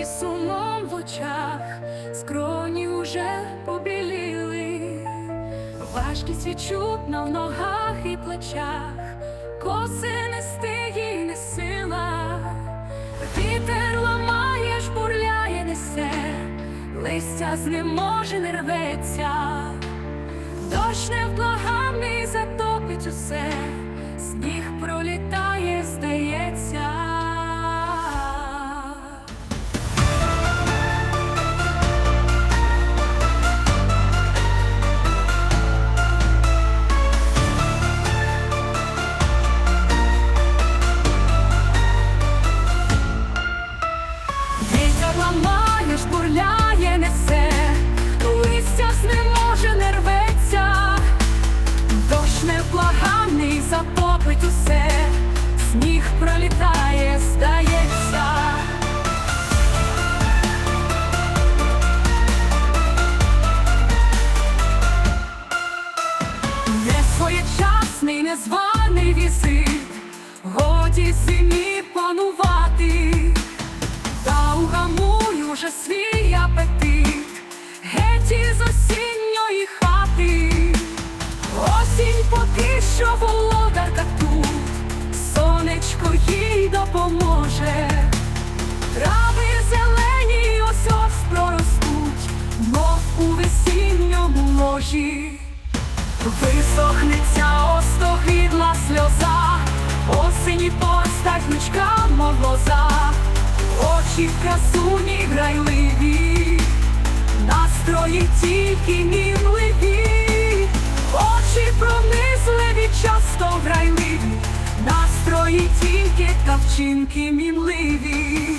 зі сумом в очах, скроні уже побіліли, важкість відчутна в ногах і плечах, коси нести їй не сила, вітер ламає, жбурляє, несе, листя знеможе, не рветься, дощ невблаганний незваний візит, годі зимі панувати. Та угамуй уже свій апетит, геть із осінньої хати, осінь поки що володарка тут, сонечко їй допоможе, трави зелені ось ось проростуть, мов у весінньому ложі. Висохнеться сльоза, осені постать гнучка, мов очі в красуні грайливі, настрої тільки мінливі, очі пронизливі, часто грайливі, настрої тільки та вчинки мінливі.